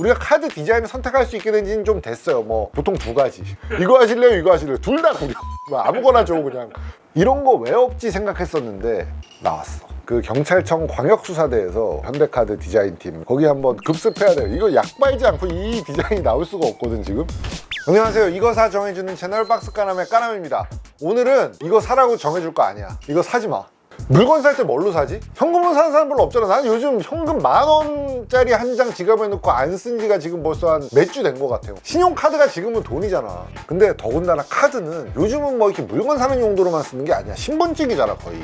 우리가 카드 디자인을 선택할 수 있게 된 지는 좀 됐어요. 뭐 보통 두 가지. 이거 하실래요? 이거 하실래요? 둘 다 구려. 뭐 아무거나 줘 그냥. 이런 거 왜 없지 생각했었는데 나왔어. 그 경찰청 광역수사대에서 현대카드 디자인팀 거기 한번 급습해야 돼요. 이거 약 빨지 않고 이 디자인이 나올 수가 없거든 지금. 안녕하세요. 이거 사 정해주는 채널 박스 까남의 까남입니다. 오늘은 이거 사라고 정해줄 거 아니야. 이거 사지 마. 물건 살 때 뭘로 사지? 현금으로 사는 사람 별로 없잖아. 나는 요즘 현금 만 원짜리 한 장 지갑에 넣고 안 쓴 지가 지금 벌써 한 몇 주 된 것 같아요. 신용카드가 지금은 돈이잖아. 근데 더군다나 카드는 요즘은 뭐 이렇게 물건 사는 용도로만 쓰는 게 아니야. 신분증이잖아, 거의.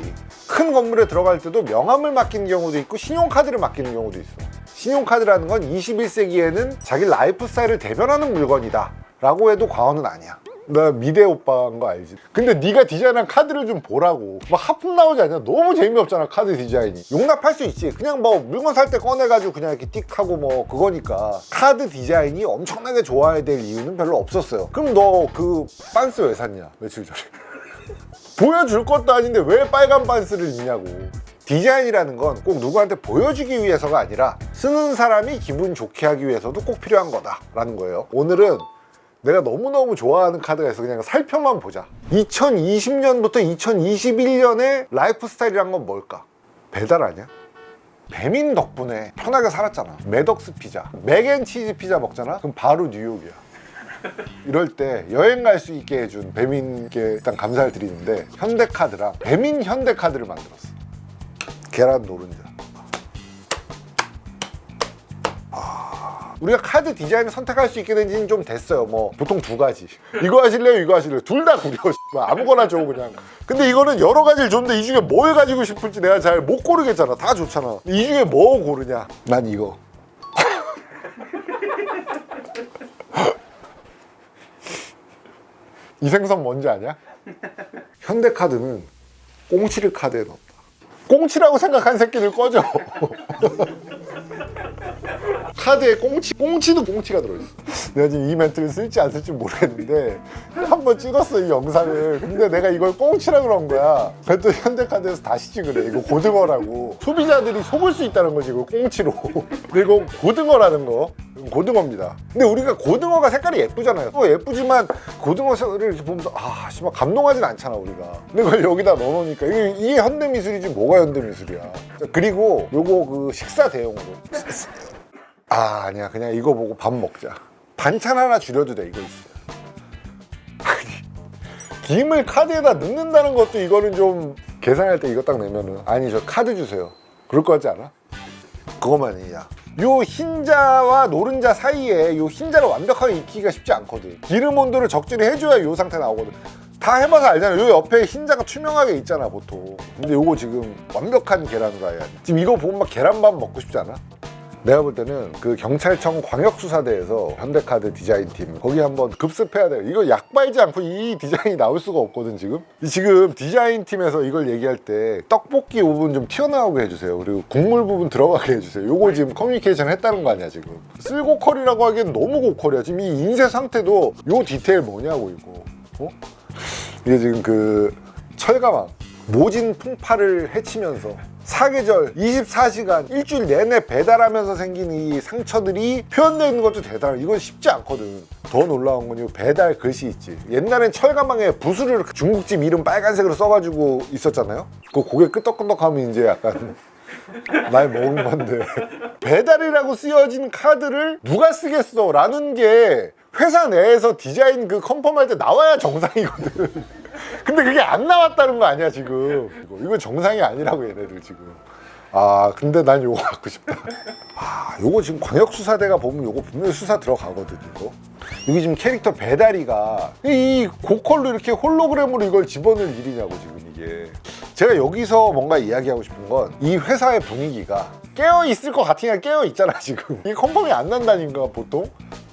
큰 건물에 들어갈 때도 명함을 맡기는 경우도 있고 신용카드를 맡기는 경우도 있어. 신용카드라는 건 21세기에는 자기 라이프 스타일을 대변하는 물건이다. 라고 해도 과언은 아니야. 나 미대 오빠인 거 알지? 근데 네가 디자인한 카드를 좀 보라고. 막 하품 나오지 않냐? 너무 재미없잖아 카드 디자인이. 용납할 수 있지. 그냥 뭐 물건 살 때 꺼내가지고 그냥 이렇게 띡 하고 뭐 그거니까. 카드 디자인이 엄청나게 좋아야 될 이유는 별로 없었어요. 그럼 너 그 빤스 왜 샀냐? 며칠 전에. 보여줄 것도 아닌데 왜 빨간 빤스를 입냐고. 디자인이라는 건 꼭 누구한테 보여주기 위해서가 아니라 쓰는 사람이 기분 좋게 하기 위해서도 꼭 필요한 거다라는 거예요. 오늘은 내가 너무너무 좋아하는 카드가 있어. 그냥 살펴만 보자. 2020년부터 2021년의 라이프 스타일이란 건 뭘까? 배달 아니야? 배민 덕분에 편하게 살았잖아. 매덕스 피자. 맥앤치즈 피자 먹잖아? 그럼 바로 뉴욕이야. 이럴 때 여행 갈 수 있게 해준 배민께 일단 감사를 드리는데 현대카드랑 배민 현대카드를 만들었어. 계란 노른자 우리가 카드 디자인을 선택할 수 있게 된 지는 좀 됐어요. 뭐 보통 두 가지. 이거 하실래요? 이거 하실래요? 둘 다 구려. 뭐 아무거나 줘 그냥. 근데 이거는 여러 가지를 줬는데 이 중에 뭘 가지고 싶을지 내가 잘 못 고르겠잖아. 다 좋잖아. 이 중에 뭐 고르냐? 난 이거. 이 생선 뭔지 아냐? 현대카드는 꽁치를 카드에 넣었다. 꽁치라고 생각한 새끼들 꺼져. 카드에 꽁치, 꽁치도 꽁치가 들어있어. 내가 지금 이 멘트를 쓸지 안 쓸지 모르겠는데 한 번 찍었어 이 영상을. 근데 내가 이걸 꽁치라 그런 거야. 그랬더니 현대카드에서 다시 찍으래. 이거 고등어라고. 소비자들이 속을 수 있다는 거지 이거 꽁치로. 이거 고등어라는 거. 이건 고등어입니다. 근데 우리가 고등어가 색깔이 예쁘잖아요. 또 예쁘지만 고등어를 이렇게 보면서 아, 씨발 감동하진 않잖아 우리가. 근데 그걸 여기다 넣어놓으니까 이게, 이게 현대 미술이지 뭐가 현대 미술이야. 자, 그리고 요거 그 식사 대용으로. 아 아니야. 그냥 이거 보고 밥 먹자. 반찬 하나 줄여도 돼 이거 있어 아니 김을 카드에다 넣는다는 것도 이거는 좀 계산할 때 이거 딱 내면은 아니 저 카드 주세요. 그럴 것 같지 않아? 그것만 이야. 요 흰자와 노른자 사이에 요 흰자를 완벽하게 익히기가 쉽지 않거든. 기름 온도를 적절히 해줘야 요 상태 나오거든. 다 해봐서 알잖아. 요 옆에 흰자가 투명하게 있잖아 보통. 근데 요거 지금 완벽한 돼 지금 이거 보면 막 계란밥 먹고 싶지 않아? 내가 볼 때는 그 경찰청 광역수사대에서 현대카드 디자인팀 거기 한번 급습해야 돼요. 이거 약 빨지 않고 이 디자인이 나올 수가 없거든 지금. 지금 디자인팀에서 이걸 얘기할 때 떡볶이 부분 좀 튀어나오게 해주세요. 그리고 국물 부분 들어가게 해주세요. 요거 지금 커뮤니케이션 했다는 거 아니야 지금. 쓸고퀄이라고 하기엔 너무 고퀄이야. 지금 이 인쇄 상태도 요 디테일 뭐냐고 이거. 어? 이게 지금 그 철가망 모진 풍파를 해치면서 사계절 24시간 일주일 내내 배달하면서 생긴 이 상처들이 표현되어 있는 것도 대단해. 이건 쉽지 않거든. 더 놀라운 건이 배달 글씨 있지. 옛날엔 철가망에 부수를 중국집 이름 빨간색으로 써가지고 있었잖아요. 그 고개 끄덕끄덕하면 이제 약간 나이 먹은 건데. 배달이라고 쓰여진 카드를 누가 쓰겠어? 라는 게 회사 내에서 디자인 그 컨펌할 때 나와야 정상이거든 근데 그게 안 나왔다는 거 아니야 지금. 이거, 이거 정상이 아니라고 얘네들 지금. 아 근데 난 요거 갖고 싶다. 아 요거 지금 광역수사대가 보면 요거 분명히 수사 들어가거든 이거. 여기 지금 캐릭터 배다리가 이 고컬로 이렇게 홀로그램으로 이걸 집어넣을 일이냐고 지금 이게. 제가 여기서 뭔가 이야기하고 싶은 건 이 회사의 분위기가 깨어 있을 것 같으니까 깨어 있잖아 지금. 이게 컨펌이 안 난다니까 보통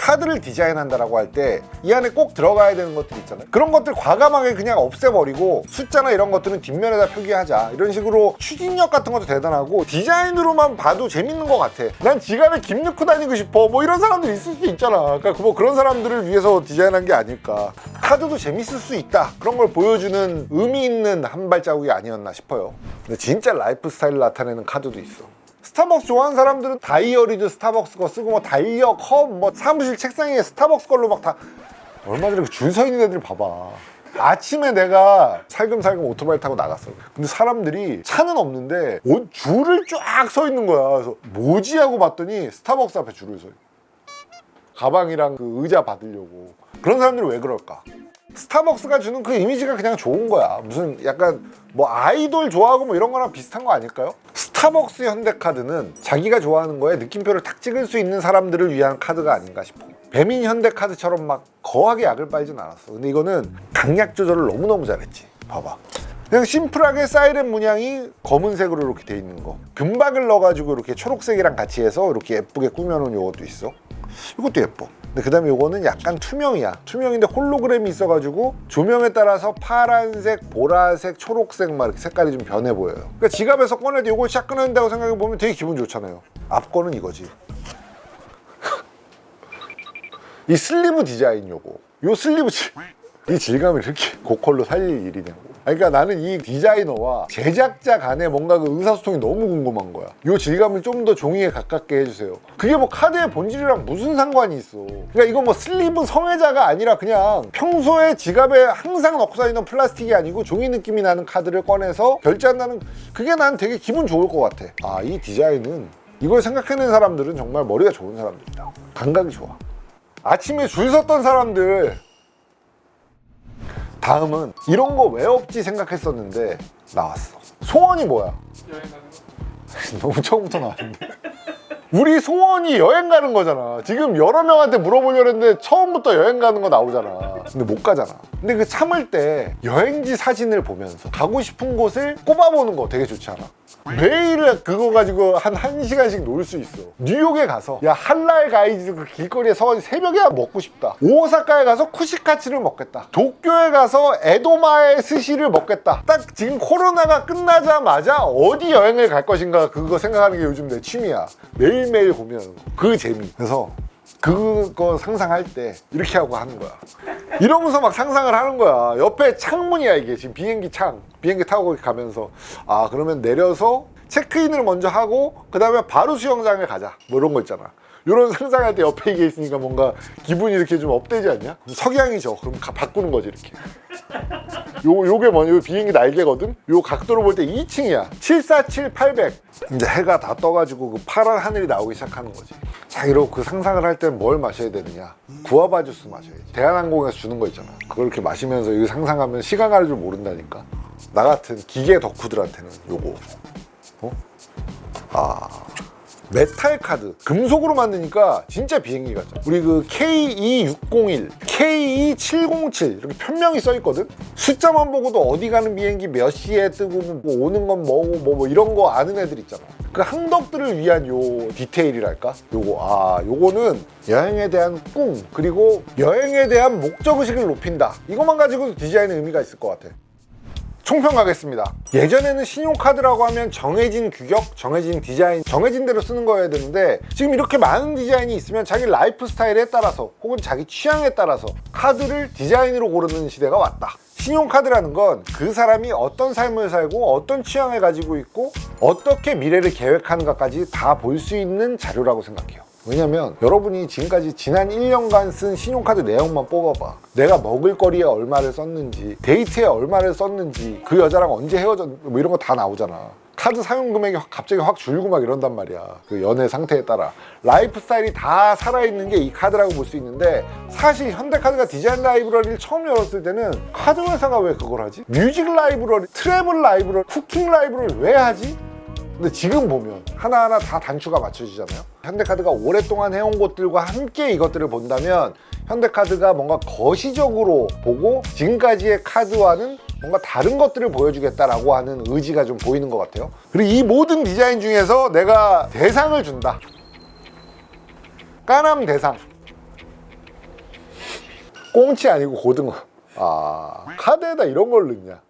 카드를 디자인한다라고 할 때 이 안에 꼭 들어가야 되는 것들 있잖아요. 그런 것들 과감하게 그냥 없애버리고 숫자나 이런 것들은 뒷면에다 표기하자. 이런 식으로 추진력 같은 것도 대단하고 디자인으로만 봐도 재밌는 것 같아. 난 지갑에 김 넣고 다니고 싶어. 뭐 이런 사람들 있을 수 있잖아. 그러니까 뭐 그런 사람들을 위해서 디자인한 게 아닐까. 카드도 재밌을 수 있다. 그런 걸 보여주는 의미 있는 한 발자국이 아니었나 싶어요. 근데 진짜 라이프 스타일을 나타내는 카드도 있어 스타벅스 좋아하는 사람들은 다이어리도 스타벅스 거 쓰고 뭐 달력, 컵, 뭐 사무실 책상에 스타벅스 걸로 막 다 얼마 전에 그줄서 있는 애들 봐봐. 아침에 내가 살금살금 오토바이 타고 나갔어. 근데 사람들이 차는 없는데 옷 줄을 쫙 서 있는 거야. 그래서 뭐지 하고 봤더니 스타벅스 앞에 줄을 서 있어. 가방이랑 그 의자 받으려고. 그런 사람들이 왜 그럴까? 스타벅스가 주는 그 이미지가 그냥 좋은 거야. 무슨 약간 뭐 아이돌 좋아하고 뭐 이런 거랑 비슷한 거 아닐까요? 스타벅스 현대카드는 자기가 좋아하는 거에 느낌표를 탁 찍을 수 있는 사람들을 위한 카드가 아닌가 싶어. 배민 현대카드처럼 막 거하게 약을 빨진 않았어. 근데 이거는 강약 조절을 너무너무 잘했지. 봐봐. 그냥 심플하게 사이렌 문양이 검은색으로 이렇게 돼 있는 거. 금박을 넣어가지고 이렇게 초록색이랑 같이 해서 이렇게 예쁘게 꾸며놓은 요것도 있어. 이것도 예뻐. 근데 그 다음에 요거는 약간 투명이야. 투명인데 홀로그램이 있어가지고 조명에 따라서 파란색, 보라색, 초록색 막 이렇게 색깔이 좀 변해 보여요. 그러니까 지갑에서 꺼낼 때 요걸 샥 꺼낸다고 생각해 보면 되게 기분 좋잖아요. 앞 거는 이거지. 이 슬리브 디자인 요거. 요 슬리브 질, 이 질감을 이렇게 고퀄로 살릴 일이냐고. 그러니까 나는 이 디자이너와 제작자 간의 뭔가 그 의사소통이 너무 궁금한 거야. 요 질감을 좀 더 종이에 가깝게 해주세요. 그게 뭐 카드의 본질이랑 무슨 상관이 있어. 그러니까 이거 뭐 슬리브 성애자가 아니라 그냥 평소에 지갑에 항상 넣고 다니는 플라스틱이 아니고 종이 느낌이 나는 카드를 꺼내서 결제한다는 그게 난 되게 기분 좋을 것 같아. 아, 이 디자인은 이걸 생각해낸 사람들은 정말 머리가 좋은 사람들이다. 감각이 좋아. 아침에 줄 섰던 사람들 다음은 이런 거 왜 없지 생각했었는데 나왔어 소원이 뭐야? 여행 가는 거. 너무 처음부터 나왔는데 우리 소원이 여행 가는 거잖아 지금 여러 명한테 물어보려고 했는데 처음부터 여행 가는 거 나오잖아 근데 못 가잖아 근데 그 참을 때 여행지 사진을 보면서 가고 싶은 곳을 꼽아보는 거 되게 좋지 않아? 매일 그거 가지고 한 1시간씩 놀 수 있어. 뉴욕에 가서 야 한랄 가이즈 그 길거리에 서가지고 새벽에 먹고 싶다. 오사카에 가서 쿠시카츠를 먹겠다. 도쿄에 가서 에도마의 스시를 먹겠다. 딱 지금 코로나가 끝나자마자 어디 여행을 갈 것인가 그거 생각하는 게 요즘 내 취미야. 매일매일 고민하는 거 그 재미. 그래서 그거 상상할 때 이렇게 하고 하는 거야 이러면서 막 상상을 하는 거야 옆에 창문이야 이게 지금 비행기 창 비행기 타고 가면서 아 그러면 내려서 체크인을 먼저 하고 그 다음에 바로 수영장에 가자 뭐 이런 거 있잖아 이런 상상할 때 옆에 이게 있으니까 뭔가 기분이 이렇게 좀 업되지 않냐? 그럼 석양이죠. 그럼 가- 바꾸는 거지 이렇게. 요 요게 뭐냐? 요 비행기 날개거든. 요 각도로 볼 때 2층이야. 747, 800. 이제 해가 다 떠가지고 그 파란 하늘이 나오기 시작하는 거지. 자 이러고 그 상상을 할땐뭘 마셔야 되느냐? 구아바 주스 마셔야지. 대한항공에서 주는 거 있잖아. 그걸 이렇게 마시면서 이거 상상하면 시간 가는 줄 모른다니까. 나 같은 기계 덕후들한테는 요거. 어? 아. 메탈 카드 금속으로 만드니까 진짜 비행기 같죠 우리 그 K2601, K2707 이렇게 편명이 써 있거든 숫자만 보고도 어디 가는 비행기 몇 시에 뜨고 뭐 오는 건 뭐고 뭐, 뭐 이런 거 아는 애들 있잖아 그 항덕들을 위한 요 디테일이랄까 요거 아 요거는 여행에 대한 꿈 그리고 여행에 대한 목적의식을 높인다 이것만 가지고도 디자인의 의미가 있을 것 같아 총평 가겠습니다. 예전에는 신용카드라고 하면 정해진 규격, 정해진 디자인, 정해진 대로 쓰는 거여야 되는데 지금 이렇게 많은 디자인이 있으면 자기 라이프 스타일에 따라서 혹은 자기 취향에 따라서 카드를 디자인으로 고르는 시대가 왔다. 신용카드라는 건 그 사람이 어떤 삶을 살고 어떤 취향을 가지고 있고 어떻게 미래를 계획하는가까지 다 볼 수 있는 자료라고 생각해요. 왜냐면 여러분이 지금까지 지난 1년간 쓴 신용카드 내용만 뽑아봐. 내가 먹을 거리에 얼마를 썼는지, 데이트에 얼마를 썼는지, 그 여자랑 언제 헤어졌, 뭐 이런 거 다 나오잖아. 카드 사용 금액이 확- 갑자기 확 줄고 막 이런단 말이야. 그 연애 상태에 따라. 라이프 스타일이 다 살아있는 게 이 카드라고 볼 수 있는데 사실 현대카드가 디자인 라이브러리를 처음 열었을 때는 카드 회사가 왜 그걸 하지? 뮤직 라이브러리, 트래블 라이브러리, 쿠킹 라이브러리 왜 하지? 근데 지금 보면 하나하나 다 단추가 맞춰지잖아요. 현대카드가 오랫동안 해온 것들과 함께 이것들을 본다면 현대카드가 뭔가 거시적으로 보고 지금까지의 카드와는 뭔가 다른 것들을 보여주겠다라고 하는 의지가 좀 보이는 것 같아요. 그리고 이 모든 디자인 중에서 내가 대상을 준다. 까남 대상. 꽁치 아니고 고등어. 아 카드에다 이런 걸 넣냐?